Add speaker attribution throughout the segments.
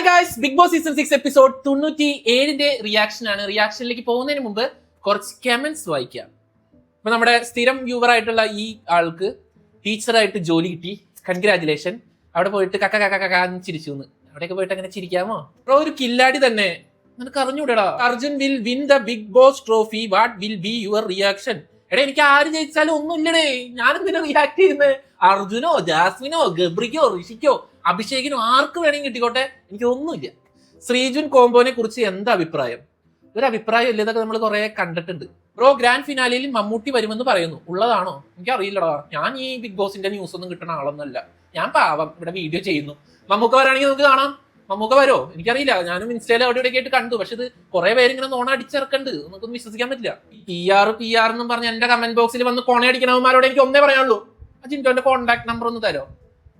Speaker 1: Hi guys Bigg Boss season six episode തൊണ്ണൂറ്റി ഏഴിന്റെ reaction ആണ്. റിയാക്ഷനിലേക്ക് പോകുന്നതിന് മുമ്പ് കുറച്ച് കമന്റ്സ് വായിക്കാം. ഇപ്പൊ നമ്മുടെ സ്ഥിരം വ്യൂവർ ആയിട്ടുള്ള ഈ ആൾക്ക് ടീച്ചറായിട്ട് ജോലി കിട്ടി. കൺഗ്രാചുലേഷൻ അവിടെ പോയിട്ട് കക്ക കക്ക കക്ക ചിരിച്ചു അവിടെയൊക്കെ പോയിട്ട് അങ്ങനെ ചിരിക്കാമോ? ബ്രോ ഒരു കില്ലാടി തന്നെ. നിനക്ക് അറിഞ്ഞൂടാ Arjun will win the Bigg Boss trophy what will be your reaction എടാ എനിക്ക് ആര് ജയിച്ചാലും ഒന്നും ഇല്ലടേ ഞാനെന്തിനാ റിയാക്ട് ചെയ്യുന്നത് അർജുനോ ജാസ്മിനോ ഗബ്രിക്കോ ഋഷിക്കോ അഭിഷേകിനോ ആർക്ക് വേണമെങ്കിൽ കിട്ടിക്കോട്ടെ? എനിക്ക് ഒന്നുമില്ല. ശ്രീജുൻ കോംബോനെ കുറിച്ച് എന്താ അഭിപ്രായം? ഒരു അഭിപ്രായം ഇല്ല ഇതൊക്കെ നമ്മൾ കുറെ കണ്ടിട്ടുണ്ട്. ബ്രോ ഗ്രാൻഡ് ഫിനാലിയിൽ മമ്മൂട്ടി വരുമെന്ന് പറയുന്നു. ഉള്ളതാണോ? എനിക്ക് അറിയില്ലടാ ഞാൻ ഈ ബിഗ് ബോസിന്റെ ന്യൂസ് ഒന്നും കിട്ടുന്ന ആളൊന്നുമല്ല ഞാൻ പാവം ഇവിടെ വീഡിയോ ചെയ്യുന്നു. മമ്മൂക്ക വരാണെങ്കിൽ നമുക്ക് കാണാം. മമ്മൂക്ക വരോ എനിക്കറിയില്ല. ഞാനും ഇൻസ്റ്റയിൽ അവിടെ ഇവിടെ ആയിട്ട് കണ്ടു. പക്ഷെ ഇത് കുറെ പേര് ഇങ്ങനെ നോണ അടിച്ചിറക്കണ്ട് നമുക്കൊന്നും വിശ്വസിക്കാൻ പറ്റില്ല. പി ആർ പി ആർ എന്നും പറഞ്ഞ് എന്റെ കമന്റ് ബോക്സിൽ വന്ന് കൊണയടിക്കണവന്മാരോട് എനിക്ക് ഒന്നേ പറയാനുള്ളൂ. ആ ജിന്റോന്റെ കോൺടാക്ട് നമ്പർ ഒന്ന് തരോ?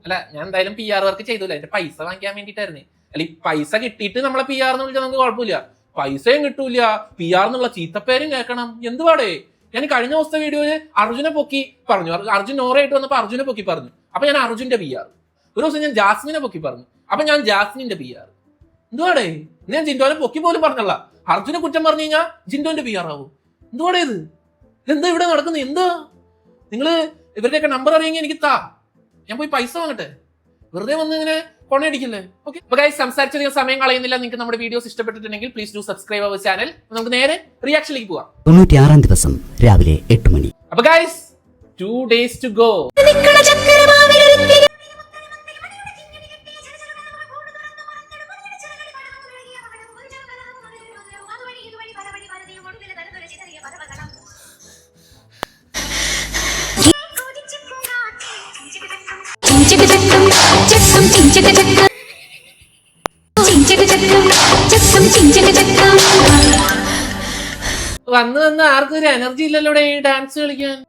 Speaker 1: അല്ല ഞാൻ എന്തായാലും പി ആർ വർക്ക് ചെയ്തില്ല? എന്റെ പൈസ വാങ്ങിക്കാൻ വേണ്ടിയിട്ടായിരുന്നു. അല്ല ഈ പൈസ കിട്ടിയിട്ട് നമ്മളെ പി ആർ എന്ന് വിളിച്ചാൽ നമുക്ക് കുഴപ്പമില്ല. പൈസയും കിട്ടൂല പി ആർ എന്നുള്ള ചീത്തപ്പേരും കേൾക്കണം. എന്ത് പാടേ? ഞാൻ കഴിഞ്ഞ ദിവസത്തെ വീഡിയോയിൽ അർജുനെ പൊക്കി പറഞ്ഞു. അർ- അർജുൻ നോറയായിട്ട് വന്നപ്പോൾ അർജുനെ പൊക്കി പറഞ്ഞു. അപ്പൊ ഞാൻ അർജുന്റെ പി ആർ ഒരു ദിവസം ഞാൻ ജാസ്മിനെ പൊക്കി പറഞ്ഞു. അപ്പൊ ഞാൻ ജാസ്മിന്റെ പി ആർ എന്തുവാടേ ഞാൻ ജിൻഡോനെ പൊക്കി പോലും പറഞ്ഞല്ല. അർജുനെ കുറ്റം പറഞ്ഞു കഴിഞ്ഞാൽ ജിൻഡോന്റെ പി ആർ ആവും. എന്തുവാടേ ഇത്? എന്താ ഇവിടെ നടക്കുന്നത് എന്താ? നിങ്ങൾ ഇവരുടെയൊക്കെ നമ്പർ അറിയെങ്കിൽ എനിക്ക് താ. ഞാൻ പോയി പൈസ വാങ്ങട്ടെ? വെറുതെ വന്ന് ഇങ്ങനെ കൊണയടിക്കില്ലേ? ഓക്കെ അപ്പൊ ഗൈസ് സംസാരിച്ചധികം സമയം കളയുന്നില്ല. നിങ്ങൾക്ക് നമ്മുടെ വീഡിയോസ് ഇഷ്ടപ്പെട്ടിട്ടുണ്ടെങ്കിൽ please do subscribe our channel നമുക്ക് നേരെ റിയാക്ഷനിലേക്ക് പോവാം.
Speaker 2: തൊണ്ണൂറ്റിയാറാം ദിവസം രാവിലെ എട്ട് മണി.
Speaker 1: അപ്പൊ guys two days to go വന്ന് വന്ന് ആർക്കും ഒരു എനർജി ഇല്ലല്ലോ ഇവിടെ ഈ ഡാൻസ് കളിക്കാൻ?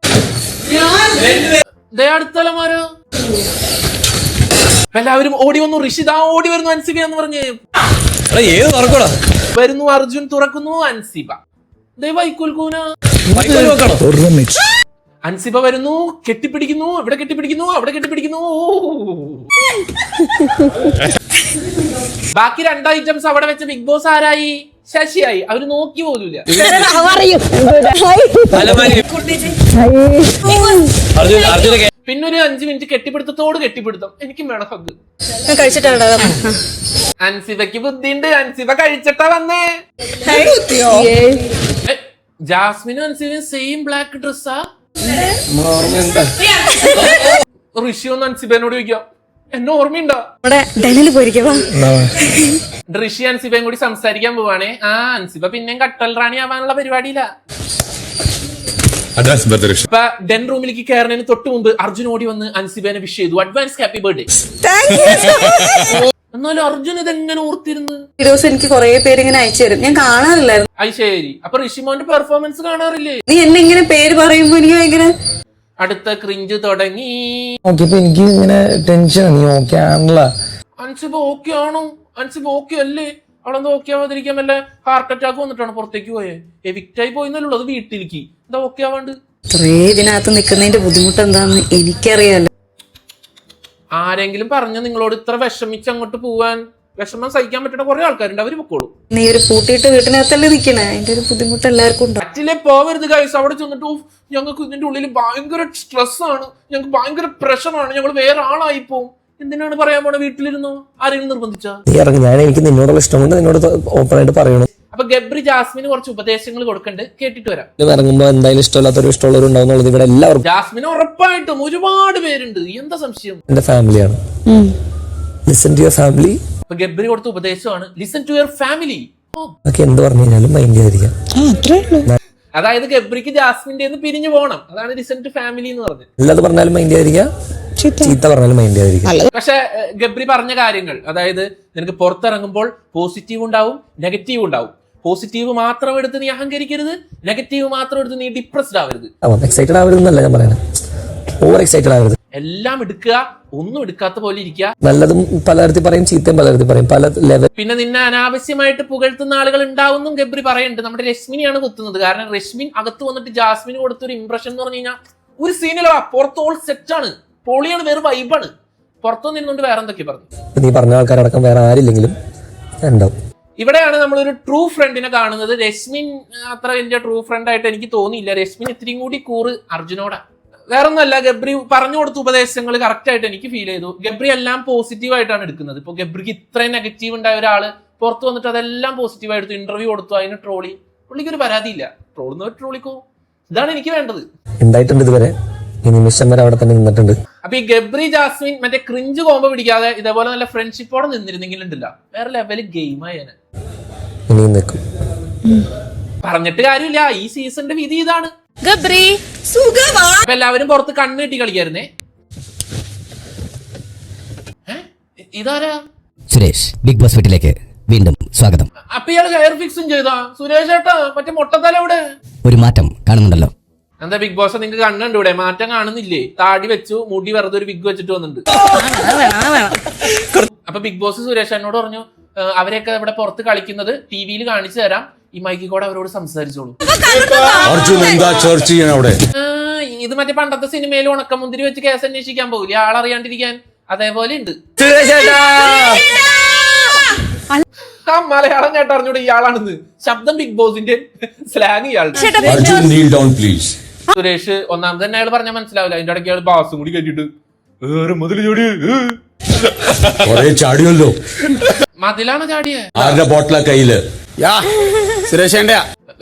Speaker 1: ദേ എല്ലാവരും ഓടി വന്നു. ഋഷിത ഓടി വരുന്നു അൻസിബ എന്ന് പറഞ്ഞു.
Speaker 3: എടാ, ഏത് തുറക്കോടാ?
Speaker 1: വരുന്നു അർജുൻ തുറക്കുന്നു അൻസിബ. ദേ അൻസിബ വരുന്നു. കെട്ടിപ്പിടിക്കുന്നു. ഇവിടെ കെട്ടിപ്പിടിക്കുന്നു? അവിടെ കെട്ടിപ്പിടിക്കുന്നു. ബാക്കി രണ്ട് ഐറ്റംസ് അവിടെ വെച്ച് ബിഗ് ബോസ് ആരായി? ശശിയായി. അവർ നോക്കി പോലുമില്ല പിന്നെ ഒരു അഞ്ചു മിനിറ്റ് കെട്ടിപ്പിടുത്തത്തോട് കെട്ടിപ്പിടുത്തം. എനിക്കും വേണം ഹഗ്.
Speaker 4: കഴിച്ചിട്ടാണ്
Speaker 1: അൻസിബയ്ക്ക് ബുദ്ധിയുണ്ട്. അൻസിബ കഴിച്ചിട്ടാ വന്നേ. ജാസ്മിനും അൻസിബയും സെയിം ബ്ലാക്ക് ഡ്രസ്സാ ഋഷിയൊന്ന് അൻസിബേനോട് ചോദിക്കാം. എന്നെ ഓർമ്മയുണ്ടോ? ഋഷി അൻസിബയും കൂടി സംസാരിക്കാൻ പോവാണേ. ആ അൻസിബ പിന്നെയും കട്ടൽ റാണി ആവാനുള്ള പരിപാടിയില്ല ഇപ്പൊ ഡെൻ റൂമിലേക്ക് കയറുന്നതിന് തൊട്ട് മുമ്പ് അർജുൻ ഓടി വന്ന് അൻസിബേനെ വിഷ് ചെയ്തു. അഡ്വാൻസ് ഹാപ്പി ബർത്ത്ഡേ എന്നാലും അർജുൻ ഇതെങ്ങനെ ഓർത്തിരുന്നു?
Speaker 5: വീഡിയോസ് എനിക്ക് കുറെ പേര് ഇങ്ങനെ അയച്ചു തരും. ഞാൻ കാണാറില്ലായിരുന്നു.
Speaker 1: അത് ശരി. അപ്പൊ ഋഷിമോന്റെ പെർഫോമൻസ് കാണാറില്ലേ?
Speaker 5: നീ എന്നെ ഇങ്ങനെ പേര് പറയുമ്പോ എനിക്ക് ഭയങ്കര
Speaker 1: അടുത്ത ക്രിഞ്ച് തുടങ്ങി.
Speaker 3: നോക്കിയപ്പോ എനിക്ക് ഇങ്ങനെ ടെൻഷൻ നീ ഓക്കെ ആണല്ല.
Speaker 1: അൻസിബ ഓക്കെ ആണോ? അൻസിബ ഓക്കെ അല്ലേ? അവളെന്താ ഓക്കെ ആവാതിരിക്കാൻ വല്ല ഹാർട്ട് അറ്റാക്ക് വന്നിട്ടാണ് പുറത്തേക്ക് പോയെ? എവിക്റ്റായി പോയിന്നല്ലോ അത് വീട്ടിലേക്ക്. എന്താ ഓക്കെ ആവാണ്ട്?
Speaker 5: കുറേ ഇതിനകത്ത് നിൽക്കുന്നതിന്റെ ബുദ്ധിമുട്ട് എന്താന്ന് എനിക്കറിയാലോ.
Speaker 1: ആരെങ്കിലും പറഞ്ഞു നിങ്ങളോട് ഇത്ര വിഷമിച്ച് അങ്ങോട്ട് പോവാൻ? വിഷമം സഹിക്കാൻ പറ്റുന്ന കുറെ ആൾക്കാരുണ്ട് അവർ പൊക്കോളൂ.
Speaker 5: നീ ഒരു പൂട്ടിയിട്ട് വീട്ടിനകത്തല്ലേ നിൽക്കണേ അതിന്റെ ഒരു ബുദ്ധിമുട്ട് എല്ലാവർക്കും ഉണ്ട്?
Speaker 1: പറ്റില്ലേ പോവരുത് ഗൈസ് അവിടെ ചെന്നിട്ട് ഞങ്ങൾക്ക് ഇതിന്റെ ഉള്ളിൽ ഭയങ്കര സ്ട്രെസ് ആണ്. ഞങ്ങൾക്ക് ഭയങ്കര പ്രഷറാണ് ഞങ്ങൾ വേറെ ആളായി പോകും എന്തിനാണ് പറയാൻ പോണ? വീട്ടിലിരുന്നോ? ആരെങ്കിലും നിർബന്ധിച്ച?
Speaker 3: നീ ഇറങ്ങി. ഞാൻ എനിക്ക് നിന്നോടുള്ള ഇഷ്ടം കൊണ്ട് നിന്നോട് ഓപ്പൺ ആയിട്ട് പറയണം.
Speaker 1: അപ്പൊ ഗബ്രി ജാസ്മിന് കുറച്ച് ഉപദേശങ്ങൾ കൊടുക്കണ്ട്. കേട്ടിട്ട് വരാം.
Speaker 3: ഇറങ്ങുമ്പോ എന്തായാലും ഇഷ്ടമില്ലാത്തൊരു ഇഷ്ടമുള്ളവരുണ്ടാവുന്നുള്ളത് ഇവിടെ എല്ലാവർക്കും
Speaker 1: ജാസ്മിന് ഉറപ്പായിട്ടും ഒരുപാട് പേരുണ്ട്. എന്താ സംശയം?
Speaker 3: എന്റെ ഫാമിലിയാണ് ലിസൺ ടു യുവർ ഫാമിലി
Speaker 1: അപ്പൊ ഗബ്രി കൊടുത്ത ഉപദേശമാണ് ലിസൺ ടു യുവർ ഫാമിലി
Speaker 3: എന്ത് പറഞ്ഞു കഴിഞ്ഞാലും മൈൻഡ്
Speaker 1: അതായത് ഗബ്രിക്ക് ജാസ്മിന്റെ പിരിഞ്ഞു പോകണം. അതാണ് ലിസൺ ടു ഫാമിലി എന്ന് പറഞ്ഞത്.
Speaker 3: നല്ലത് പറഞ്ഞാലും മൈൻഡ് ചെയ്തിരിക്കുക ചീത്ത പറഞ്ഞാലും മൈൻഡ് ചെയ്തിരിക്കുക
Speaker 1: പക്ഷെ ഗബ്രി പറഞ്ഞ കാര്യങ്ങൾ അതായത് നിനക്ക് പുറത്തിറങ്ങുമ്പോൾ പോസിറ്റീവ് ഉണ്ടാവും നെഗറ്റീവ് ഉണ്ടാവും. പോസിറ്റീവ് മാത്രം എടുത്ത് നീ അഹങ്കരിക്കരുത് നെഗറ്റീവ് മാത്രം എടുത്ത് നീ ഡിപ്രസ്ഡ് ആവരുത്.
Speaker 3: എക്സൈറ്റഡ് ആവരുതെന്നല്ല ഞാൻ പറയണത് ഓവർ എക്സൈറ്റഡ് ആവരുത്.
Speaker 1: എല്ലാം എടുക്കുക ഒന്നും എടുക്കാത്ത പോലെ ഇരിക്കുക.
Speaker 3: നല്ലതും പലതരത്തിൽ പറയും ചീത്തയും പലതരത്തിൽ പറയും. പല ലെവൽ
Speaker 1: പിന്നെ നിന്നെ അനാവശ്യമായിട്ട് പുകഴ്ത്തുന്ന ആളുകൾ ഉണ്ടാവും ഗബ്രി പറയുന്നുണ്ട്. നമ്മുടെ രശ്മിനിയാണ് കുത്തുന്നത്. കാരണം രശ്മിൻ അകത്ത് വന്നിട്ട് ജാസ്മിന് കൊടുത്ത ഒരു ഇംപ്രഷൻ എന്ന് പറഞ്ഞു കഴിഞ്ഞാൽ ഒരു സീനിലോ സെറ്റ് ആണ്. പൊളിയാണ് വേറെ വൈബാണ് പുറത്തു നിന്നുകൊണ്ട് വേറെ എന്തൊക്കെ പറഞ്ഞു?
Speaker 3: നീ പറഞ്ഞ ആൾക്കാരടക്കം വേറെ ആരില്ലെങ്കിലും ഉണ്ടാവും.
Speaker 1: ഇവിടെയാണ് നമ്മളൊരു ട്രൂ ഫ്രണ്ടിനെ കാണുന്നത്. രശ്മിൻ അത്ര വലിയ ട്രൂ ഫ്രണ്ട് ആയിട്ട് എനിക്ക് തോന്നിയില്ല. രശ്മിൻ ഇത്രയും കൂടി കൂറ് അർജുനോടാ. വേറെ ഒന്നല്ല ഗബ്രി പറഞ്ഞു കൊടുത്ത ഉപദേശങ്ങൾ കറക്റ്റ് ആയിട്ട് എനിക്ക് ഫീൽ ചെയ്തു. ഗബ്രി എല്ലാം പോസിറ്റീവ് ആയിട്ടാണ് എടുക്കുന്നത്. ഇപ്പൊ ഗബ്രിക്ക് ഇത്രയും നെഗറ്റീവ് ഉണ്ടായ ഒരാൾ പുറത്ത് വന്നിട്ട് അതെല്ലാം പോസിറ്റീവ് ആയിട്ട് ഇന്റർവ്യൂ കൊടുത്തു അതിന് ട്രോളി പുള്ളിക്ക് ഒരു പരാതിയില്ല. ട്രോളുന്നവർ ട്രോളിക്കോ ഇതാണ് എനിക്ക് വേണ്ടത്.
Speaker 3: ഉണ്ടായിട്ടുണ്ട് ഇതുവരെ. ഈ നിമിഷം വരെ അവിടെ തന്നെ നിന്നിട്ടുണ്ട്.
Speaker 1: അപ്പൊ ഈ ഗബ്രി ജാസ്മിൻ മറ്റേ ക്രിഞ്ച് കോമ്പോ പിടിക്കാതെ ഇതേപോലെ നല്ല ഫ്രണ്ട്ഷിപ്പോടെ നിന്നിരുന്നെങ്കിൽ ഉണ്ടല്ല വേറെ
Speaker 3: ലെവൽ ഗെയിമായി
Speaker 1: പറഞ്ഞിട്ട് കാര്യമില്ല. ഈ സീസണിന്റെ വിധി ഇതാണ്.
Speaker 4: ഗബ്രി
Speaker 1: എല്ലാവരും പുറത്ത് കണ്ണ് കെട്ടി കളിക്കായിരുന്നേ? ഇതാരാ?
Speaker 2: സുരേഷ് ബിഗ് ബോസ് വീട്ടിലേക്ക് വീണ്ടും സ്വാഗതം.
Speaker 1: അപ്പൊ ഇയാൾ ഹെയർ ഫിക്സും ചെയ്താ? സുരേഷ് ഏട്ടാ മറ്റേ മൊട്ടത്തല ഇവിടെ
Speaker 2: ഒരു മാറ്റം കാണുന്നുണ്ടല്ലോ.
Speaker 1: എന്താ ബിഗ് ബോസ് നിങ്ങൾക്ക് കണ്ണുണ്ട് ഇവിടെ? മാറ്റം കാണുന്നില്ലേ? താടി വെച്ചു മുടി വെറുതെ ഒരു വിഗ് വെച്ചിട്ട് വന്നിട്ടുണ്ട്. അപ്പൊ ബിഗ് ബോസ് സുരേഷ് എന്നോട് പറഞ്ഞു "ഏ, അവരെയൊക്കെ ഇവിടെ പുറത്ത് കളിക്കുന്നത് ടി വിയിൽ കാണിച്ചു തരാം. ഈ മൈക്കിൽ കൂടെ അവരോട് സംസാരിച്ചോളൂ.
Speaker 6: അർജുൻ എന്താ ചർച്ച ചെയ്യണം അവിടെ?
Speaker 1: ആ, ഇത് മറ്റേ പണ്ടത്തെ സിനിമയിൽ ഉണക്കമുന്തിരി വെച്ച് കേസ് അന്വേഷിക്കാൻ പോകില്ല ആളറിയാണ്ടിരിക്കാൻ അതേപോലെ ഉണ്ട്. മലയാളം കേട്ട് അറിഞ്ഞൂടെ ഇയാളാണെന്ന്. ശബ്ദം ബിഗ് ബോസിന്റെ സ്ലാങ് ഇയാളുടെ. സുരേഷ് ഒന്നാമത് തന്നെ അയാൾ പറഞ്ഞാൽ മനസ്സിലാവില്ല. അതിന്റെ ഇടയ്ക്ക് അയാൾ ബാസും കൂടി കെട്ടിട്ട് മുതൽ
Speaker 6: ജോടി ചാടിയല്ലോ.
Speaker 1: മതിലാണ് ചാടിയെ?
Speaker 6: ആരുടെ ബോട്ടിലാ കയ്യിൽ?
Speaker 7: സുരേഷേന്റെ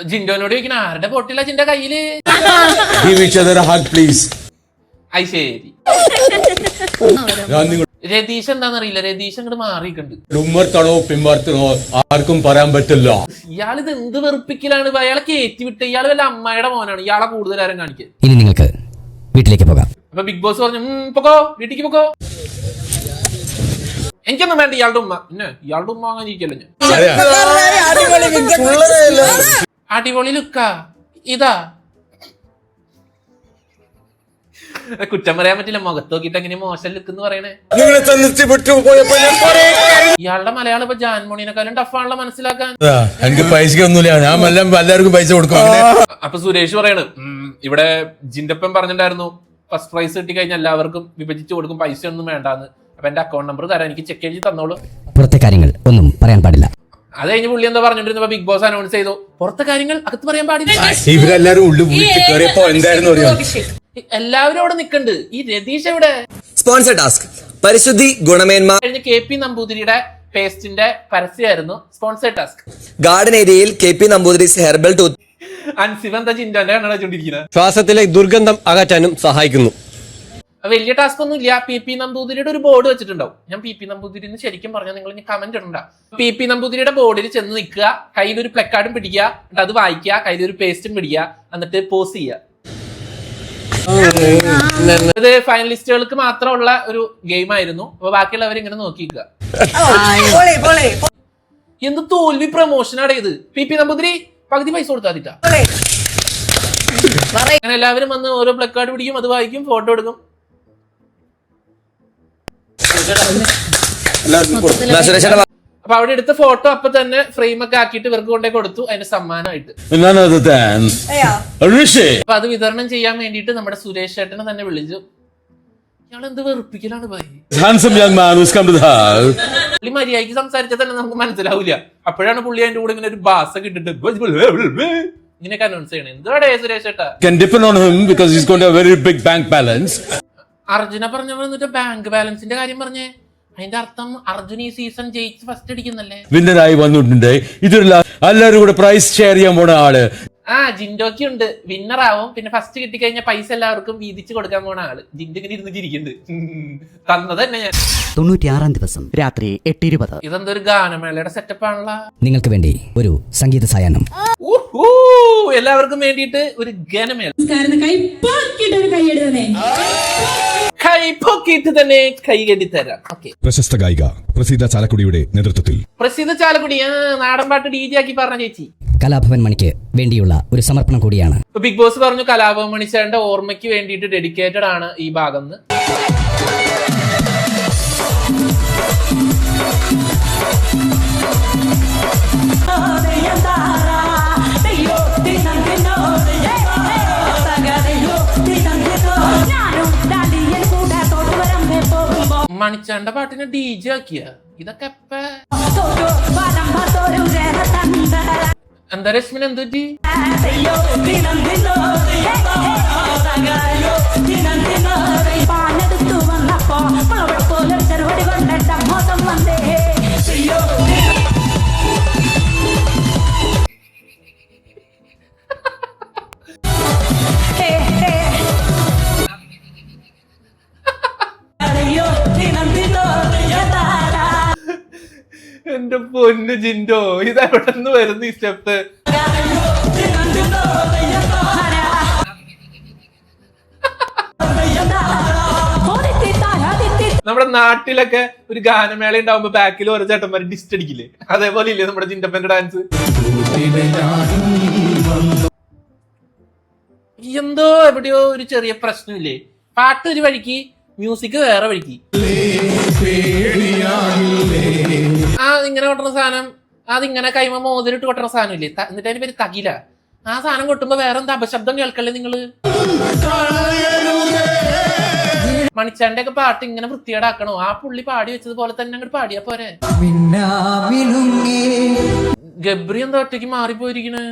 Speaker 1: ജിൻഡോനോട് ചോദിക്കണ ആരുടെ പൊട്ടില്ല ജിന്റെ
Speaker 6: കയ്യിൽ? പ്ലീസ്
Speaker 1: ഐ ശരി.
Speaker 6: ഞാൻ നിങ്ങൾ
Speaker 1: രതീഷ് എന്താണെന്നറിയില്ല രതീഷ് അങ്ങോട്ട് മാറിയിട്ടുണ്ട്.
Speaker 6: ഉമ്മർത്തണോ പിമ്മർത്തണോ ആർക്കും പറയാൻ പറ്റില്ല.
Speaker 1: ഇയാൾ ഇത് എന്ത് വെറുപ്പിക്കലാണ്? അയാളെ കയറ്റി വിട്ട് ഇയാൾ വല്ല അമ്മയുടെ മോനാണ്. ഇയാളെ കൂടുതൽ ആരും കാണിക്കുക
Speaker 2: ഇനി നിങ്ങൾക്ക് വീട്ടിലേക്ക് പോകാം.
Speaker 1: അപ്പൊ ബിഗ് ബോസ് പറഞ്ഞു "ഉം, പൊക്കോ വീട്ടിക്ക് പൊക്കോ. എനിക്കൊന്നും വേണ്ട ഇയാളുടെ ഉമ്മ. പിന്നെ ഇയാളുടെ ഉമ്മ വാങ്ങാൻ ഇരിക്കല്ലോ ഞാൻ അടിപൊളി ലുക്ക. ഇതാ. കുറ്റം പറയാൻ പറ്റില്ല മുഖത്ത് നോക്കിട്ട് എങ്ങനെ മോശം ലുക്ക് എന്ന് പറയണേ.
Speaker 7: നിങ്ങളെ തന്നിട്ട് വിട്ടു പോയപ്പോ ഞാൻ കുറേ
Speaker 1: ഇയാളുടെ മലയാളം ഇപ്പൊ ജാൻമോണിനെക്കാളും ടഫാണല്ലോ മനസ്സിലാക്കാൻ.
Speaker 7: എനിക്ക് പൈസ ഒന്നുമില്ല. ഞാൻ എല്ലാം എല്ലാവർക്കും പൈസ കൊടുക്കും.
Speaker 1: അപ്പൊ സുരേഷ് പറയണ് ഇവിടെ ജിൻഡപ്പൻ പറഞ്ഞിട്ടുണ്ടായിരുന്നു ഫസ്റ്റ് പ്രൈസ് കിട്ടി കഴിഞ്ഞാൽ എല്ലാവർക്കും വിഭജിച്ച് കൊടുക്കും പൈസ ഒന്നും വേണ്ടാന്ന്. അപ്പൊ എന്റെ അക്കൗണ്ട് നമ്പർ തരാം. എനിക്ക് ചെക്ക് എഴുതി തന്നോളൂ.
Speaker 2: പുറത്തെ കാര്യങ്ങൾ ഒന്നും പറയാൻ പാടില്ല.
Speaker 1: അത് കഴിഞ്ഞ് പുള്ളി എന്താ പറഞ്ഞിട്ടിരുന്നപ്പോ ബിഗ് ബോസ് അനൗൺസ് ചെയ്തു. പുറത്തെ കാര്യങ്ങൾ അകത്ത് പറയാൻ പാടില്ല.
Speaker 7: ഇവരെല്ലാരും ഉള്ളു വിളിച്ച് കയറിയപ്പോ എന്തായിരുന്നു അറിയാം
Speaker 1: എല്ലാവരും അവിടെ നിക്കണ്ട്. ഈ രതീഷ് എവിടെ?
Speaker 8: സ്പോൺസർ ടാസ്ക് പരിശുദ്ധി ഗുണമേന്മ.
Speaker 1: കഴിഞ്ഞ കെ പി നമ്പൂതിരിയുടെ പേസ്റ്റിന്റെ പരസ്യമായിരുന്നു സ്പോൺസർ ടാസ്ക്
Speaker 8: ഗാർഡൻ ഏരിയയിൽ K P Namboothiri's herbal tooth
Speaker 1: അൻസിവന്ത ചിന്തന്റെ
Speaker 9: ശ്വാസത്തിലെ ദുർഗന്ധം അകറ്റാനും സഹായിക്കുന്നു.
Speaker 1: വലിയ ടാസ്ക് ഒന്നും ഇല്ല. പി പി നമ്പൂതിരിയുടെ ഒരു ബോർഡ് വെച്ചിട്ടുണ്ടാവും. ഞാൻ പി പി നമ്പൂതിരി എന്ന് ശരിക്കും പറഞ്ഞാൽ നിങ്ങൾ ഇനി കമന്റ് ഇടണ്ട. പി പി നമ്പൂതിരിയുടെ ബോർഡിൽ ചെന്ന് നിൽക്കുക കയ്യിലൊരു പ്ലക്കാർഡും പിടിക്കുക. എന്നിട്ട് അത് വായിക്കുക. ഒരു പേസ്റ്റും പിടിക്കുക. എന്നിട്ട് പോസ് ചെയ്യുക. ഇത് ഫൈനലിസ്റ്റുകൾക്ക് മാത്രമുള്ള ഒരു ഗെയിം ആയിരുന്നു. അപ്പൊ ബാക്കിയുള്ളവർ ഇങ്ങനെ നോക്കിക്കുക. എന്ത് തോൽവി പ്രൊമോഷനാണ് ഇത്. പി പി നമ്പൂതിരി പകുതി പൈസ കൊടുത്താൽ അങ്ങനെ എല്ലാവരും വന്ന് ഓരോ പ്ലക്കാർഡ് പിടിക്കും. അത് വായിക്കും ഫോട്ടോ എടുക്കും. അപ്പൊ അവിടെ എടുത്ത ഫോട്ടോ അപ്പൊ തന്നെ ഫ്രെയിം ഒക്കെ ആക്കിയിട്ട് ഇവർക്ക് കൊണ്ടേ കൊടുത്തു. അതിന് സമ്മാനമായിട്ട്. അപ്പൊ അത് വിതരണം ചെയ്യാൻ വേണ്ടിയിട്ട് നമ്മുടെ സുരേഷ് ചേട്ടനെ തന്നെ വിളിച്ചു. ഇയാൾ എന്ത് വെറുപ്പിക്കലാണ്. പുള്ളി മര്യാദയ്ക്ക് സംസാരിച്ചാൽ തന്നെ നമുക്ക് മനസ്സിലാവില്ല അപ്പോഴാണ് പുള്ളി അതിന്റെ കൂടെ ഇങ്ങനെ ഒരു ബാസ് ഒക്കെ ഇട്ടിട്ട് ഇങ്ങനെയൊക്കെ അനൗൺസ് ചെയ്യണേ. എന്തുവാടേ സുരേഷ് ചേട്ടാ? അർജുന പറഞ്ഞ എന്നിട്ട് ബാങ്ക് ബാലൻസിന്റെ കാര്യം പറഞ്ഞേ. അതിന്റെ അർത്ഥം അർജുൻ ഈ സീസൺ ജയിച്ച് ഫസ്റ്റ് അടിക്കുന്നല്ലേ?
Speaker 6: വിന്നറായി വന്നിട്ടുണ്ട്. ഇതൊരു എല്ലാവരും കൂടെ പ്രൈസ് ഷെയർ ചെയ്യാൻ പോണ ആൾ.
Speaker 1: ആ ജിൻഡോക്ക് ഉണ്ട്. വിന്നർ ആവും. പിന്നെ ഫസ്റ്റ് കിട്ടിക്കഴിഞ്ഞാൽ പൈസ എല്ലാവർക്കും വീതിച്ച് കൊടുക്കാൻ പോണ ആൾ. ജിൻഡോ ഇങ്ങനെ ഇരുന്ന് ചിരിക്കുന്നുണ്ട്. തന്നത് തന്നെ ഞാൻ.
Speaker 2: തൊണ്ണൂറ്റിയാറാം ദിവസം രാത്രി എട്ട് ഇരുപത്
Speaker 1: ഇതെന്തൊരു ഗാനമേളയുടെ സെറ്റപ്പ് ആണല്ലോ?
Speaker 2: നിങ്ങൾക്ക് വേണ്ടി ഒരു സംഗീത സായാഹ്നം.
Speaker 1: എല്ലാവർക്കും വേണ്ടിയിട്ട് ഒരു ഗാനമേള. കൈ പൊക്കിയിട്ട് തന്നെ കൈ കെട്ടി തരാം. ഓക്കെ
Speaker 10: പ്രശസ്ത ഗായിക പ്രസീത ചാലക്കുടിയുടെ നേതൃത്വത്തിൽ.
Speaker 1: പ്രസിദ്ധ ചാലക്കുടി ആ നാടൻ പാട്ട് ഡി ജെ ആക്കി പറഞ്ഞ ചേച്ചി.
Speaker 2: കലാഭവൻ മണിക്ക് വേണ്ടിയുള്ള ഒരു സമർപ്പണം കൂടിയാണ്.
Speaker 1: ഇപ്പൊ ബിഗ് ബോസ് പറഞ്ഞു കലാഭവൻ മണിച്ചേന്റെ ഓർമ്മയ്ക്ക് വേണ്ടിയിട്ട് ഡെഡിക്കേറ്റഡ് ആണ് ഈ ഭാഗം എന്ന് മണിച്ചാണ്ട പാട്ടിനെ ഡി ജെ ആക്കിയ? ഇതൊക്കെ എന്താ രശ്മിന് എന്തു പറ്റി? പോലെ എന്റെ പൊന്ന് ജിൻഡോ ഇത് എവിടെ നിന്ന് വരുന്നു ഈ സ്റ്റെപ്പ്? നമ്മുടെ നാട്ടിലൊക്കെ ഒരു ഗാനമേള ഉണ്ടാവുമ്പോ ബാക്കിൽ ഓരോ ചേട്ടന്മാർ ഡിസ്റ്റ് അടിക്കില്ലേ? അതേപോലെ ഇല്ലേ നമ്മുടെ ജിൻഡപ്പന്റെ ഡാൻസ് എന്തോ എവിടെയോ ഒരു ചെറിയ പ്രശ്നമില്ലേ? പാട്ട് ഒരു വഴിക്ക് മ്യൂസിക് വേറെ വഴിക്ക്. ആ ഇങ്ങനെ കൊട്ടുന്ന സാധനം അതിങ്ങനെ കൈമ മോതിരിട്ട് കൊട്ടുന്ന സാധനം ഇല്ലേ എന്നിട്ട് അതിന് പേര് തകില. ആ സാധനം കൊട്ടുമ്പോ വേറെ എന്താ അപശബ്ദം കേൾക്കല്ലേ നിങ്ങൾ? മണിച്ചാന്റെ ഒക്കെ പാട്ട് ഇങ്ങനെ വൃത്തികേടാക്കണോ? ആ പുള്ളി പാടി വെച്ചതുപോലെ തന്നെ അങ്ങോട്ട് പാടിയാ പോരെ. ഗബ്രി എന്താ ഒറ്റയ്ക്ക് മാറിപ്പോയിരിക്കണേ?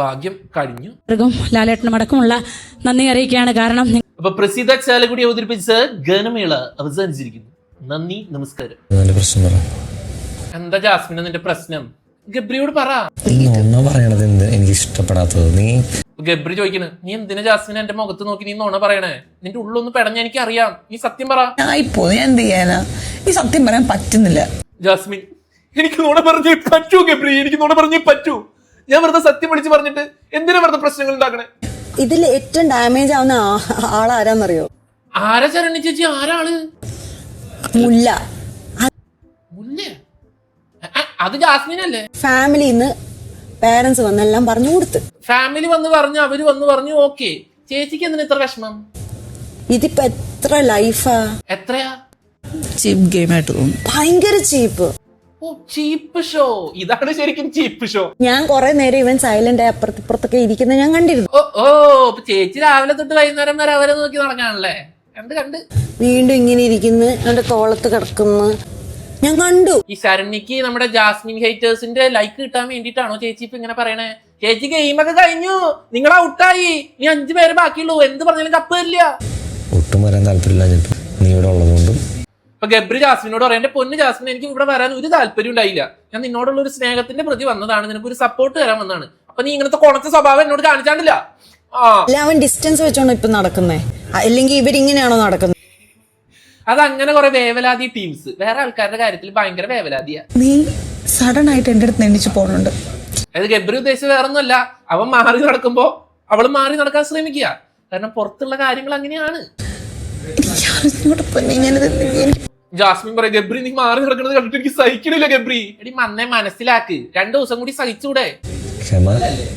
Speaker 1: ഭാഗ്യം കഴിഞ്ഞു.
Speaker 4: ലാലേട്ടനും അടക്കമുള്ള നന്ദി അറിയിക്കുകയാണ് കാരണം
Speaker 1: അപ്പൊ പ്രസിദ്ധ ചാലക്കുടി അവതരിപ്പിച്ച ഗാനമേള അവസാനിച്ചിരിക്കുന്നു. നന്ദി നമസ്കാരം. എന്താ ജാസ്മിന നിന്റെ പ്രശ്നം? ഗബ്രിയോട് പറ.
Speaker 3: പറയണത് എന്ത്? എനിക്ക് ഇഷ്ടപ്പെടാത്തത്. നീ
Speaker 1: ഗബ്രി ചോദിക്കണ് നീ എന്തിനാ ജാസ്മിൻ എന്റെ മുഖത്ത് നോക്കി? നീ നോണ പറയണേ. നിന്റെ ഉള്ളൊന്ന് പെടഞ്ഞ എനിക്ക് അറിയാം നീ സത്യം പറ.
Speaker 5: ഇപ്പോ ഞാൻ എന്ത് ചെയ്യാനാ? നീ സത്യം പറയാൻ പറ്റുന്നില്ല.
Speaker 1: ജാസ്മിൻ എനിക്ക് നോണ പറഞ്ഞേ പറ്റൂ ഗബ്രി. എനിക്ക് നോണ പറഞ്ഞേ പറ്റൂ. ഞാൻ വെറുതെ സത്യം വിളിച്ച് പറഞ്ഞിട്ട് എന്തിനാ വെറുതെ പ്രശ്നങ്ങൾ ഉണ്ടാക്കണേ?
Speaker 5: ഇതിൽ ഏറ്റവും ഡാമേജ് ആവുന്ന ആളാരാന്നറിയോ?
Speaker 1: ആരാ ചരണി ചേച്ചി? ആരാൾ?
Speaker 5: മുല്ല.
Speaker 1: മുല്ലേ? അത് ജാസ്മിൻ അല്ലേ?
Speaker 5: ഫാമിലിന്ന് പേരൻസ് വന്നെല്ലാം പറഞ്ഞു കൊടുത്ത്.
Speaker 1: ഫാമിലി വന്ന് പറഞ്ഞു അവർ വന്ന് പറഞ്ഞു ഓക്കെ ചേച്ചിക്ക് എന്തിനാ ഇത്ര വിഷമം?
Speaker 5: ഇതിപ്പോ എത്ര ലൈഫാ
Speaker 1: എത്രയാ?
Speaker 5: ചീപ്പ് ഗെയിം ആയിട്ട് തോന്നുന്നു. ഭയങ്കര ചീപ്പ്.
Speaker 1: ഓ ചീപ്പ് ഷോ. ഇതാണ് ശരിക്കും ചീപ്പ് ഷോ.
Speaker 5: ഞാൻ കുറെ നേരം ഇവൻ സൈലന്റ് ആയി അപ്പുറത്തിപ്പുറത്തൊക്കെ ഇരിക്കുന്ന ഞാൻ കണ്ടിരുന്നു.
Speaker 1: ഓ ഓ അപ്പൊ ചേച്ചി രാവിലെ തൊട്ട് വൈകുന്നേരം വരെ അവരെ നോക്കി നടക്കാണല്ലേ? കണ്ട് കണ്ട്.
Speaker 5: വീണ്ടും ഇങ്ങനെ ഇരിക്കുന്നു എന്റെ തോളത്ത് കിടക്കുന്നു. ഞാൻ കണ്ടു.
Speaker 1: ഈ ശരണ്യക്ക് നമ്മുടെ ജാസ്മിൻ ഹൈറ്റേഴ്സിന്റെ ലൈക്ക് കിട്ടാൻ വേണ്ടിട്ടാണോ ചേച്ചി ഇപ്പൊ ഇങ്ങനെ പറയണേ? ചേച്ചി ഗെയിമൊക്കെ കഴിഞ്ഞു. നിങ്ങൾ ഔട്ടായി നീ അഞ്ചു പേര് ബാക്കിയുള്ളൂ. എന്ത് പറഞ്ഞാലും കപ്പ് തരില്ല.
Speaker 3: ഒട്ടും വരാൻ താല്പര്യമില്ല നീ ഇവിടെ ഉള്ളതുകൊണ്ടും
Speaker 1: ഇപ്പൊ ഗബ്രി ജാസ്മിനോട് പറയാം എന്റെ പൊന്ന് ജാസ്മിൻ എനിക്ക് ഇവിടെ വരാൻ ഒരു താല്പര്യം ഉണ്ടായില്ല. ഞാൻ നിന്നോടുള്ള ഒരു സ്നേഹത്തിന്റെ പ്രതി വന്നതാണ്. നിനക്ക് ഒരു സപ്പോർട്ട് തരാൻ വന്നതാണ്. അപ്പൊ നീ ഇങ്ങനത്തെ കുണച്ച സ്വഭാവം എന്നോട് കാണിച്ചാണ്ടില്ല.
Speaker 5: അവൻ ഡിസ്റ്റൻസ് വെച്ചോണ്ട് ഇപ്പൊ നടക്കുന്നേ. അല്ലെങ്കിൽ ഇവരിങ്ങനെയാണോ നടക്കുന്നത്
Speaker 1: അത് അങ്ങനെ കുറെ വേവലാതി ടീംസ് വേറെ ആൾക്കാരുടെ കാര്യത്തിൽ ഭയങ്കര വേവലാതിയാ.
Speaker 5: നീ സഡൻ ആയിട്ട് എന്റെ അടുത്ത് എണ്ണിച്ച് പോകുന്നുണ്ട്
Speaker 1: അതായത് ഗബ്രി ഉദ്ദേശിച്ചത് വേറൊന്നുമല്ല. അവൻ മാറി നടക്കുമ്പോ അവൾ മാറി നടക്കാൻ ശ്രമിക്കുക. കാരണം പുറത്തുള്ള കാര്യങ്ങൾ അങ്ങനെയാണ്. ജാസ്മിൻ പറയാം ഗബ്രി നീ മാറി നടക്കുന്നത് കണ്ടിട്ട് എനിക്ക് സഹിക്കണില്ല ഗബ്രി. എടി മന്നെ മനസ്സിലാക്ക്. രണ്ടു ദിവസം കൂടി സഹിച്ചൂടെ.
Speaker 3: ക്ഷമ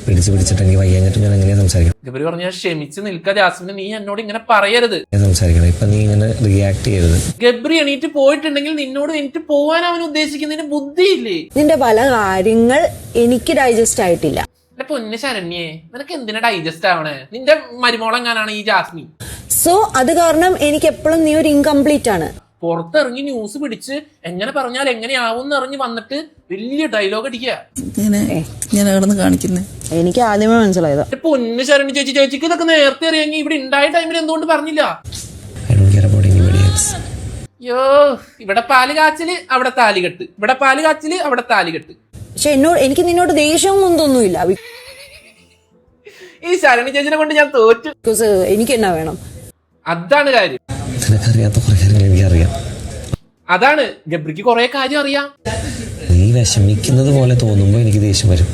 Speaker 3: പിടിച്ചു പിടിച്ചിട്ട് എനിക്ക് വയ്യാഞ്ഞിട്ട് ഞാൻ എങ്ങനെയാ സംസാരിക്കണം?
Speaker 1: ഗബ്രി പറഞ്ഞ ക്ഷമിച്ച് നിൽക്ക ജാസ്മിന്. നീ എന്നോട് ഇങ്ങനെ പറയരുത്.
Speaker 3: സംസാരിക്കണം ഇപ്പൊ നീ ഇങ്ങനെ റിയാക്ട് ചെയ്യരുത്.
Speaker 1: ഗബ്രി എണീറ്റ് പോയിട്ടുണ്ടെങ്കിൽ നിന്നോട് എനിക്ക് പോവാൻ അവൻ ഉദ്ദേശിക്കുന്നതിന് ബുദ്ധിയില്ലേ?
Speaker 5: നിന്റെ പല കാര്യങ്ങൾ എനിക്ക് ഡൈജസ്റ്റ് ആയിട്ടില്ല.
Speaker 1: എന്റെ പൊന്ന് ശരണ്യേ നിനക്ക് എന്തിനാ ഡൈജസ്റ്റ് ആവണേ? നിന്റെ മരുമോളെങ്ങാനാണ് ഈ ജാസ്മിൻ?
Speaker 5: സോ അത് കാരണം എനിക്ക് എപ്പോഴും നീ ഒരു ഇൻകംപ്ലീറ്റ് ആണ്.
Speaker 1: പുറത്തിറങ്ങി ന്യൂസ് പിടിച്ച് എങ്ങനെ പറഞ്ഞാൽ എങ്ങനെയാവും അറിഞ്ഞ് വന്നിട്ട് വലിയ ഡയലോഗ് അടിക്കുക.
Speaker 5: ഞാൻ കിടന്ന് കാണിക്കുന്നേ. എനിക്ക് ആദ്യമേ മനസ്സിലായത്.
Speaker 1: പൊന്ന് ശരണി ചേച്ചി ചേച്ചിക്ക് ഇതൊക്കെ നേരത്തെ അറിയാമെങ്കിൽ ഇവിടെ ഉണ്ടായ ടൈമിൽ എന്തുകൊണ്ട് പറഞ്ഞില്ല? യോ ഇവിടെ പാൽ കാച്ചിൽ അവിടെ താലികെട്ട് ഇവിടെ പാൽ കാച്ചിൽ അവിടെ താലികെട്ട്
Speaker 5: പക്ഷെ എന്നോട് എനിക്ക് നിന്നോട് ദേഷ്യവും ഒന്നൊന്നുമില്ല
Speaker 1: ഈ ശരണി ചേച്ചിനെ കൊണ്ട് ഞാൻ തോറ്റു.
Speaker 5: എനിക്ക് എന്നാ വേണം?
Speaker 1: അതാണ് കാര്യം.
Speaker 3: നിനക്കറിയാത്ത എനിക്കറിയാം.
Speaker 1: അതാണ് ഗബ്രിക്ക് കുറെ കാര്യം അറിയാം.
Speaker 3: നീ വിഷമിക്കുന്നത് പോലെ തോന്നുമ്പോൾ എനിക്ക് ദേഷ്യം വരും.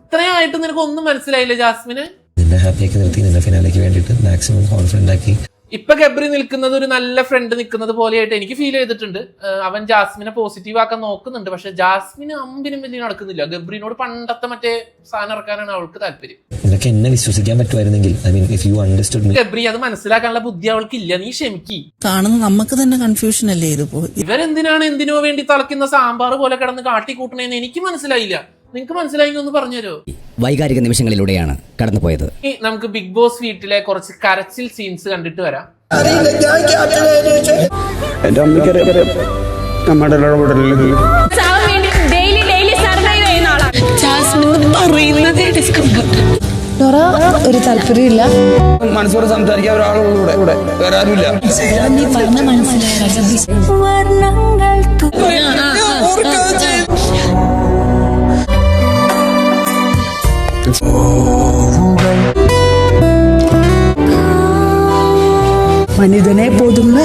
Speaker 1: ഇത്രയായിട്ട് നിനക്ക് ഒന്നും മനസ്സിലായില്ല ജാസ്മിന്?
Speaker 3: നിന്നെ ഹാപ്പിയാക്കി നിർത്തി നിന്റെ ഫിനാലേക്ക് വേണ്ടിയിട്ട് മാക്സിമം കോൺഫിഡന്റ് ആക്കി
Speaker 1: ഇപ്പൊ ഗബ്രി നിൽക്കുന്നത് ഒരു നല്ല ഫ്രണ്ട് നിൽക്കുന്നത് പോലെയായിട്ട് എനിക്ക് ഫീൽ ചെയ്തിട്ടുണ്ട്. അവൻ ജാസ്മിനെ പോസിറ്റീവ് ആക്കാൻ നോക്കുന്നുണ്ട്. പക്ഷെ ജാസ്മിന് അമ്പിനും വലിയ നടക്കുന്നില്ല. ഗബ്രിനോട് പണ്ടത്തെ മറ്റേ സാധനം ഇറക്കാനാണ് അവൾക്ക് താല്പര്യം.
Speaker 3: നിനക്ക് എന്നെ വിശ്വസിക്കാൻ പറ്റുമായിരുന്നെങ്കിൽ I mean if you understood me
Speaker 1: Gabri അത് മനസ്സിലാക്കാനുള്ള ബുദ്ധി അവൾക്ക് ഇല്ല നീ ക്ഷമിക്കി.
Speaker 5: കാണുന്ന നമുക്ക് തന്നെ കൺഫ്യൂഷൻ അല്ലേ ഇതിപ്പോ
Speaker 1: ഇവരെന്തിനാണ് എന്തിനോ വേണ്ടി തളക്കുന്ന സാമ്പാർ പോലെ കിടന്ന് കാട്ടിക്കൂട്ടണേന്ന് എനിക്ക് മനസ്സിലായില്ല. നിങ്ങൾക്ക് മനസ്സിലായെങ്കിൽ ഒന്ന് പറഞ്ഞുതരോ?
Speaker 2: വൈകാരിക നിമിഷങ്ങളിലൂടെയാണ് കടന്നുപോയത്.
Speaker 1: ഇനി നമുക്ക് ബിഗ് ബോസ് വീട്ടിലെ കുറച്ച് കരച്ചിൽ സീൻസ് കണ്ടിട്ട് വരാം.
Speaker 4: ഡെയിലി ഡെയിലി സർവൈവ് ചെയ്യുന്ന ആളാണ്.
Speaker 5: ഒരു താല്പര്യമില്ല
Speaker 7: മനസ്സോട് സംസാരിക്കാൻ ഒരാളുള്ളൂ ഇവിടെ. ഇവിടെ വേറെ ആരുമില്ല.
Speaker 5: മനിതനെ പോതുന്ന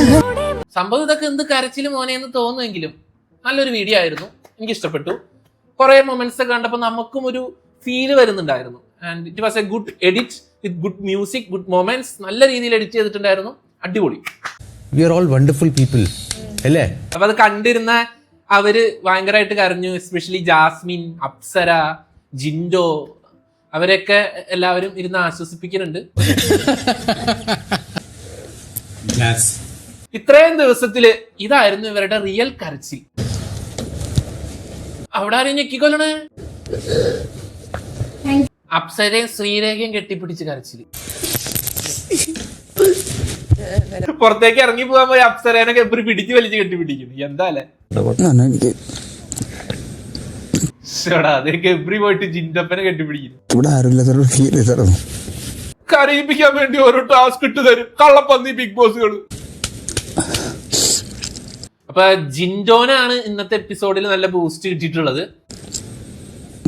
Speaker 1: സംഭവം ഇതൊക്കെ എന്ത് കരച്ചിൽ മോനെ എന്ന് തോന്നുമെങ്കിലും നല്ലൊരു വീഡിയോ ആയിരുന്നു. എനിക്ക് ഇഷ്ടപ്പെട്ടു കുറെ മൊമെന്റ്സ് ഒക്കെ കണ്ടപ്പോൾ നമുക്കും ഒരു ഫീൽ വരുന്നുണ്ടായിരുന്നു. And it was a good edit with good music good moments നല്ല രീതിയിൽ എഡിറ്റ് ചെയ്തിട്ടുണ്ടായിരുന്നു. അടിപൊളി.
Speaker 7: We are all wonderful people അല്ലേ?
Speaker 1: അപ്പൊ അത് കണ്ടിരുന്ന അവർ ഭയങ്കരമായിട്ട് കരഞ്ഞു. എസ്പെഷ്യലി ജാസ്മിൻ അപ്സര ജിൻഡോ അവരൊക്കെ എല്ലാവരും ഇരുന്ന് ആശ്വസിപ്പിക്കുന്നുണ്ട്. ഇത്രയും ദിവസത്തിൽ ഇതായിരുന്നു ഇവരുടെ റിയൽ കരച്ചിൽ. അവിടെ ആരെയും ഞെക്കിക്കൊല്ലണേ? അപ്സരയും ശ്രീരേഖയും കെട്ടിപ്പിടിച്ച് കരച്ചിൽ. പുറത്തേക്ക് ഇറങ്ങി പോകാൻ പോയി അപ്സരേനൊക്കെ എപ്പോഴും പിടിച്ച് വലിച്ച് കെട്ടിപ്പിടിക്കുന്നു എന്താ അല്ലേ? ശ്ശെടാ, അതേ ഗബ്രി പോയിട്ട് ജിൻഡപ്പനെ കെട്ടിപ്പിടിക്കുന്നു
Speaker 7: ഇവിടെ ആരുമില്ലാത്ത ഫീൽ ചെയ്തായിരുന്നു
Speaker 1: കരയിപ്പിക്കാൻ വേണ്ടി ഓരോ ടാസ്ക് ഇട്ട് തരും. കള്ളപ്പന്നി ബിഗ് ബോസുകൾ അപ്പൊ ജിൻഡോനാണ് ഇന്നത്തെ എപ്പിസോഡിൽ നല്ല ബൂസ്റ്റ് കിട്ടിയിട്ടുള്ളത്.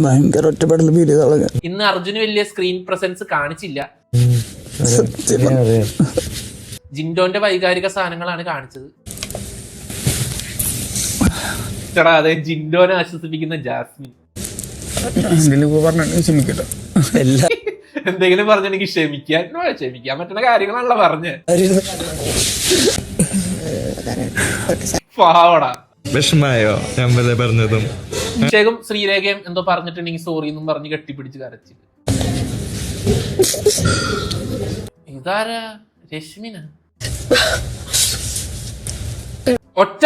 Speaker 7: ഭയങ്കര ഒറ്റപ്പെടൽ ഫീൽ ചെയ്താളെ
Speaker 1: ഇന്ന് അർജുന് വലിയ സ്ക്രീൻ പ്രസൻസ് കാണിച്ചില്ല. ജിൻഡോന്റെ വൈകാരിക സാധനങ്ങളാണ് കാണിച്ചത്. ചേടാ അതെ ജിൻഡോനെ ആശ്വസിപ്പിക്കുന്ന ജാസ്മിൻ.
Speaker 7: പറഞ്ഞു പറഞ്ഞ
Speaker 1: എന്തെങ്കിലും പറഞ്ഞെനിക്ക് ക്ഷമിക്കാൻ ക്ഷമിക്കാൻ പറ്റുന്ന കാര്യങ്ങളാണല്ലോ പറഞ്ഞ്. പാവടാ.
Speaker 6: വിഷമായോ? ഞാൻ പറഞ്ഞതും.
Speaker 1: അഭിഷേകം ശ്രീരേഖയും എന്തോ പറഞ്ഞിട്ടുണ്ടെങ്കിൽ സോറി എന്നും പറഞ്ഞ് കെട്ടിപ്പിടിച്ച് കരച്ച് ഇതാരാ? രശ്മിന? ഒറ്റ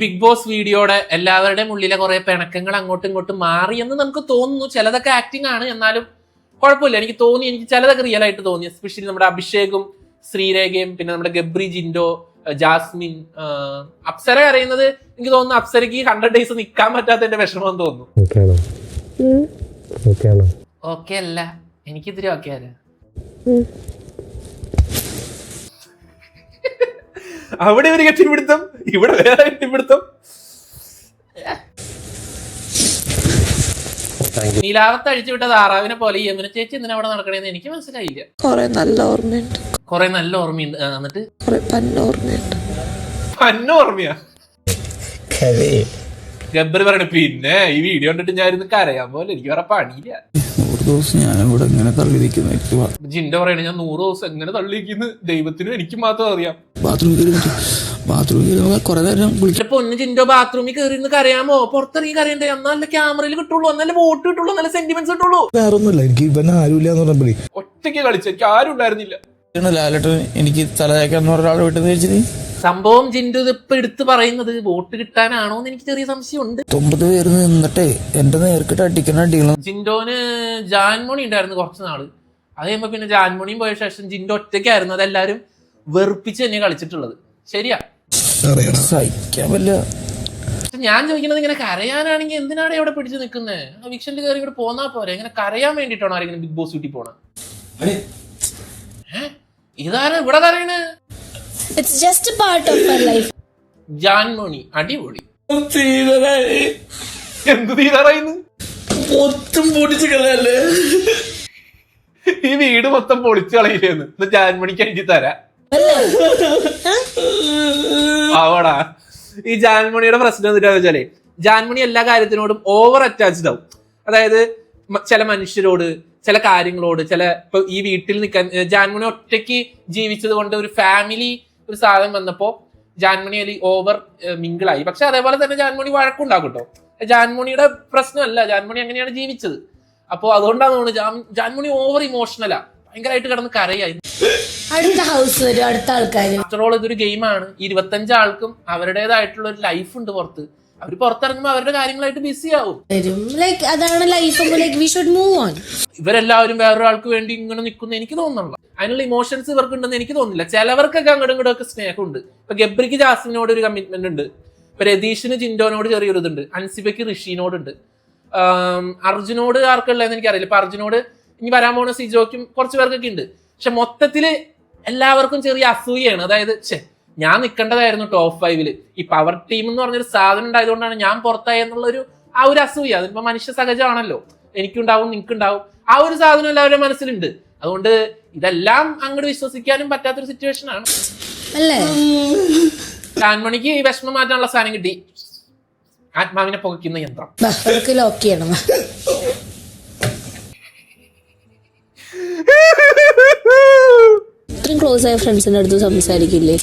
Speaker 1: ബിഗ് ബോസ് വീഡിയോടെ എല്ലാവരുടെയും ഉള്ളിലെ കുറെ പിണക്കങ്ങൾ അങ്ങോട്ടും ഇങ്ങോട്ടും മാറി എന്ന് നമുക്ക് തോന്നുന്നു. ചിലതൊക്കെ ആക്ടിങ് ആണ്. എന്നാലും കുഴപ്പമില്ല. എനിക്ക് തോന്നി എനിക്ക് ചിലതൊക്കെ റിയൽ ആയിട്ട് തോന്നി. എസ്പെഷ്യലി നമ്മുടെ അഭിഷേകും ശ്രീരേഖയും പിന്നെ നമ്മുടെ ഗബ്രി ജിൻഡോ ജാസ്മിൻ അപ്സര അറിയുന്നത് എനിക്ക് തോന്നുന്നു അപ്സരയ്ക്ക് ഹൺഡ്രഡ് ഡേയ്സ് നിൽക്കാൻ പറ്റാത്തതിന്റെ വിഷമം തോന്നുന്നു. ഓക്കെ അല്ല. എനിക്കിതിരി ഓക്കെ അല്ല അവിടെ ഒരു കെട്ടിപ്പിടുത്തം ഇവിടെ വേറെ കെട്ടിപ്പിടുത്തം നീലാവത്ത് അഴിച്ചു വിട്ട താറാവിനെ പോലെ യമുന ചേച്ചി എന്തിനാ അവിടെ നടക്കണേന്ന് എനിക്ക് മനസ്സിലായില്ല.
Speaker 5: കൊറേ നല്ല ഓർമ്മയുണ്ട്.
Speaker 1: കൊറേ നല്ല ഓർമ്മയുണ്ട്. ആ, എന്നിട്ട്?
Speaker 5: കൊറേ പന്ന ഓർമ്മയുണ്ട്.
Speaker 1: പന്ന ഓർമ്മയാ? ഗബ്ബർ പറയണ പിന്നെ ഈ വീഡിയോ കണ്ടിട്ട് ഞാൻ ഇരുന്ന് കരയാൻ പോലെ എനിക്ക് വേറെ പണിയില്ല.
Speaker 7: ദിവസം ഞാൻ ഇവിടെ ഇങ്ങനെ തള്ളിയിരിക്കുന്നു. നിൽക്കുന്ന
Speaker 1: പറയണേ പറയണ ഞാൻ നൂറ് ദിവസം എങ്ങനെ തള്ളിയിരിക്കുന്നു? ദൈവത്തിനും എനിക്ക് മാത്രം അറിയാം.
Speaker 7: ബാത്റൂമിൽ ബാത്റൂമിൽ കുറെ നേരം
Speaker 1: ഒന്ന് ബാത്റൂമിൽ കയറി ഇരുന്ന് കരയാമോ? പുറത്തിറങ്ങി കരയണ്ടേ? എന്നാലല്ലേ ക്യാമറയിൽ കിട്ടുള്ളൂ എന്നാലേ വോട്ട് കിട്ടുള്ളൂ നല്ല സെന്റിമെന്റ്സ് കിട്ടുള്ളൂ.
Speaker 7: വേറെ എനിക്ക് ആരുമില്ല എന്ന് പറഞ്ഞപ്പോഴേ.
Speaker 1: ഒറ്റയ്ക്ക് കളിച്ച എനിക്ക് ആരും ഉണ്ടായിരുന്നില്ല
Speaker 7: ലാലേട്ടൻ എനിക്ക് തലയാക്കാന്ന് പറഞ്ഞ ഒരാൾ വിട്ടു വെച്ചിട്ട്
Speaker 1: സംഭവം ജിൻഡു ഇപ്പൊ എടുത്ത് പറയുന്നത് വോട്ട് കിട്ടാനാണോന്ന് എനിക്ക് ചെറിയ സംശയമുണ്ട്.
Speaker 7: തൊമ്പത് പേര് നിന്നിട്ടേ എന്റെ നേർക്കിട്ട് അടിക്കണ അടികളും
Speaker 1: ജിൻഡോന് ജാൻമോണി ഉണ്ടായിരുന്നു കുറച്ച് നാൾ. അത് കഴിയുമ്പോ പിന്നെ ജാൻമോണിയും പോയ ശേഷം ജിൻഡോ ഒറ്റയ്ക്കായിരുന്നു. അതെല്ലാരും വെറുപ്പിച്ച് തന്നെ കളിച്ചിട്ടുള്ളത്. ശരിയാ.
Speaker 7: സഹിക്കാൻ പറ്റില്ല.
Speaker 1: ഞാൻ ചോദിക്കുന്നത് ഇങ്ങനെ കരയാനാണെങ്കിൽ എന്തിനാണ് ഇവിടെ പിടിച്ച് നിൽക്കുന്നത് വിക്ഷന്റെ വിക്ഷനിൽ കയറി ഇവിടെ പോന്നാ പോരെ. ഇങ്ങനെ കരയാൻ വേണ്ടിയിട്ടാണോ ആരെങ്കിലും ബിഗ് ബോസ് വീട്ടിൽ പോണ? ഇതാരാ? ഇവിടെ
Speaker 4: it's just part of life
Speaker 1: Jaanmoni. അടിപൊളി. എന്ത് തീരാറായിന്ന്
Speaker 7: മൊത്തം പൊടിച്ച് കളയല്ലേ?
Speaker 1: ഈ വീട് മൊത്തം പൊളിച്ചു കളയില്ലേന്ന്. ഇന്ന് ജാൻമണിക്ക് അഞ്ചി തരാ. ആവടാ. ഈ ജാൻമണിയുടെ പ്രശ്നം എന്താ വെച്ചാലേ ജാൻമണി എല്ലാ കാര്യത്തിനോടും ഓവർ അറ്റാച്ച്ഡ് ആവും. അതായത് ചില മനുഷ്യരോട് ചില കാര്യങ്ങളോട് ചില ഇപ്പൊ ഈ വീട്ടിൽ നിൽക്കാൻ ജാൻമണി ഒറ്റയ്ക്ക് ജീവിച്ചത് കൊണ്ട് ഒരു ഫാമിലി ഒരു സാധനം വന്നപ്പോ ജാൻമണി അലി ഓവർ മിങ്കിളായി പക്ഷെ അതേപോലെ തന്നെ ജാൻമണി വഴക്കുണ്ടാകും കേട്ടോ ജാൻമണിയുടെ പ്രശ്നമല്ല ജാൻമണി അങ്ങനെയാണ് ജീവിച്ചത്? അപ്പോൾ അതുകൊണ്ടാണ് തോന്നുന്നത് ജാൻ- ജാൻമണി ഓവർ ഇമോഷണലാ ഭയങ്കരമായിട്ട് കിടന്ന് കരയായി.
Speaker 5: അടുത്ത ഹൗസ് വരും അടുത്ത ആൾക്കാർ
Speaker 1: ആഫ്റ്റർ ഓൾ ഇതൊരു ഗെയിമാണ് ഇരുപത്തഞ്ച് ആൾക്കും അവരുടേതായിട്ടുള്ള ഒരു ലൈഫ് ഉണ്ട് പുറത്ത്. അവർ പുറത്തിറങ്ങുമ്പോൾ അവരുടെ കാര്യങ്ങളായിട്ട് ബിസി ആവും
Speaker 5: ലൈക്ക് അതാണ് life like we should move on
Speaker 1: ഇവരെല്ലാവരും വേറൊരാൾക്ക് വേണ്ടി ഇങ്ങനെ നിൽക്കുന്ന എനിക്ക് തോന്നുന്നില്ല. അതിനുള്ള ഇമോഷൻസ് ഇവർക്ക് ഉണ്ടെന്ന് എനിക്ക് തോന്നുന്നില്ല. ചിലവർക്കൊക്കെ അങ്ങോട്ടും ഇങ്ങോട്ടും ഒക്കെ സ്നേഹമുണ്ട്. ഇപ്പൊ ഗബ്രിക്ക് ജാസ്മിനോട് ഒരു കമ്മിറ്റ്മെന്റ് ഉണ്ട്. ഇപ്പൊ രതീഷിന് ജിൻഡോനോട് ചെറിയൊരു ഇതുണ്ട് അൻസിബയ്ക്ക് ഋഷിനോടുണ്ട് അർജുനോട് ആർക്കുള്ളതെന്ന് എനിക്കറിയില്ല. ഇപ്പൊ അർജുനോട് ഇനി വരാൻ പോണ സിജോയ്ക്കും കുറച്ച് പേർക്കൊക്കെ ഉണ്ട്. പക്ഷെ മൊത്തത്തിൽ എല്ലാവർക്കും ചെറിയ അസൂയാണ് അതായത് ഛെ ഞാൻ നിൽക്കേണ്ടതായിരുന്നു ടോപ്പ് ഫൈവിൽ ഈ പവർ ടീം എന്ന് പറഞ്ഞൊരു സാധനം ഉണ്ടായതുകൊണ്ടാണ് ഞാൻ പുറത്തായി എന്നുള്ളൊരു ആ ഒരു അസൂയ. അതിപ്പോ മനുഷ്യ സഹജമാണല്ലോ. എനിക്കുണ്ടാവും നിനക്കുണ്ടാവും. ആ ഒരു സാധനം എല്ലാവരുടെ മനസ്സിലുണ്ട്. അതുകൊണ്ട് ഇതെല്ലാം അങ്ങോട്ട് വിശ്വസിക്കാനും പറ്റാത്തൊരു സിറ്റുവേഷൻ ആണ്. ഈ വിഷമം മാറ്റാനുള്ള സാധനം കിട്ടി. ആത്മാവിനെ പുകയ്ക്കുന്ന യന്ത്രം.
Speaker 5: ഇത്രയും ക്ലോസ് ആയ ഫ്രണ്ട്സിന്റെ അടുത്ത് സംസാരിക്കില്ലേ?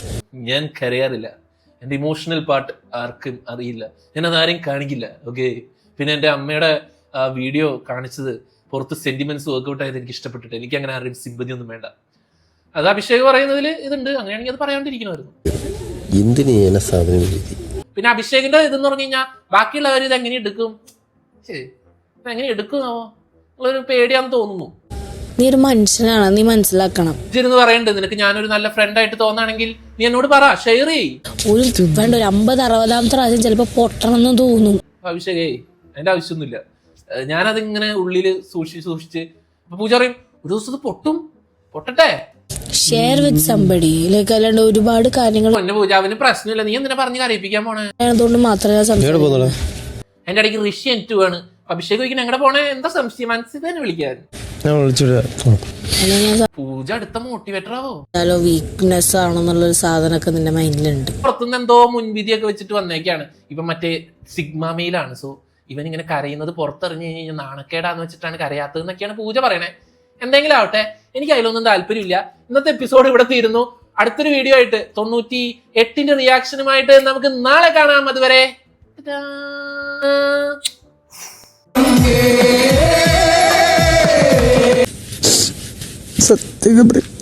Speaker 1: ഞാൻ കരയാറില്ല. എന്റെ ഇമോഷണൽ പാർട്ട് ആർക്കും അറിയില്ല. ഞാൻ അതാരെയും കാണിക്കില്ല ഓക്കെ പിന്നെ എന്റെ അമ്മയുടെ ആ വീഡിയോ കാണിച്ചത് പുറത്ത് സെന്റിമെന്റ്സ് വർക്ക്ഔട്ട് ആയത് എനിക്ക് ഇഷ്ടപ്പെട്ടിട്ട്. എനിക്ക് അങ്ങനെ ആരുടെയും സിമ്പതി ഒന്നും വേണ്ട. അത് അഭിഷേക് പറയുന്നതിൽ ഇതുണ്ട്. അങ്ങനെയാണെങ്കിൽ അത് പറയാണ്ടിരിക്കണമായിരുന്നു.
Speaker 9: എന്തിനു എന്നെ സാധനം
Speaker 1: പിന്നെ അഭിഷേകിന്റെ ഇതെന്ന് പറഞ്ഞു കഴിഞ്ഞാൽ ബാക്കിയുള്ളവർ ഇത് എങ്ങനെ എടുക്കും? ശരി എങ്ങനെ എടുക്കുമോ ഉള്ളൊരു പേടിയാന്ന് തോന്നുന്നു.
Speaker 5: നീ ഒരു മനുഷ്യനാണ് നീ മനസ്സിലാക്കണം.
Speaker 1: ഇരുന്ന് പറയുന്നുണ്ട് നിനക്ക് ഞാനൊരു നല്ല ഫ്രണ്ട് ആയിട്ട് തോന്നാണെങ്കിൽ നീ എന്നോട് പറ ഷെയർ ചെയ്
Speaker 5: ഒരു വേണ്ട ഒരു അമ്പത് അറുപതാമത്തെ പ്രാവശ്യം ചിലപ്പോ പൊട്ടണം എന്ന് തോന്നും
Speaker 1: അഭിഷേകേ അതിന്റെ ആവശ്യമൊന്നുമില്ല. ഏഹ് ഞാനതിങ്ങനെ ഉള്ളിൽ സൂക്ഷിച്ച് സൂക്ഷിച്ച് അപ്പൊ പൂജ പറയും ഒരു ദിവസം ഇത് പൊട്ടും പൊട്ടട്ടെ?
Speaker 5: ഷെയർ വിത്ത് സംബടി ലൈക്ക് അല്ലാണ്ട് ഒരുപാട് കാര്യങ്ങൾ
Speaker 1: പൊന്നെ പൂജ അവന് പ്രശ്നമില്ല. നീ എന്തിനാ പറഞ്ഞ് കരയിപ്പിക്കാൻ പോണേ?
Speaker 5: അതുകൊണ്ട് മാത്രമേ ഞാൻ സംസാരിക്കൂ.
Speaker 1: എന്റെ ഇടയ്ക്ക് ഋഷി എനിക്ക് ആണ് അഭിഷേക് ചോദിക്കണം എങ്ങനെ പോണേ? എന്താ സംശയം? മനസ്സിൽ തന്നെ വിളിക്കാൻ.
Speaker 3: ഞാൻ വിളിച്ചിട്ട്
Speaker 1: പൂജ അടുത്ത മോട്ടിവേറ്റർ ആവോ?
Speaker 5: സംസാരിച്ചാലോ വീക്ക്നെസ് ആണെന്നുള്ളൊരു സാധനമൊക്കെ നിന്റെ മൈൻഡിലുണ്ട്.
Speaker 1: പുറത്തുനിന്ന് എന്തോ മുൻവിധിയൊക്കെ വെച്ചിട്ട് വന്നേക്കാണ്. ഇപ്പൊ മറ്റേ സിഗ്മ മെയിലാണ്. സോ ഇവൻ ഇങ്ങനെ കരയുന്നത് പുറത്തെറിഞ്ഞു കഴിഞ്ഞാൽ നാണക്കേടാന്ന് വെച്ചിട്ടാണ് കരയാത്തതെന്നൊക്കെയാണ് പൂജ പറയണേ. എന്തെങ്കിലും ആവട്ടെ എനിക്ക് അതിലൊന്നും താല്പര്യമില്ല. ഇന്നത്തെ എപ്പിസോഡ് ഇവിടെ തീരുന്നു. അടുത്തൊരു വീഡിയോ ആയിട്ട് തൊണ്ണൂറ്റി എട്ടിന്റെ റിയാക്ഷനുമായിട്ട് നമുക്ക് നാളെ കാണാം അതുവരെ. ടാ.
Speaker 3: സത്യം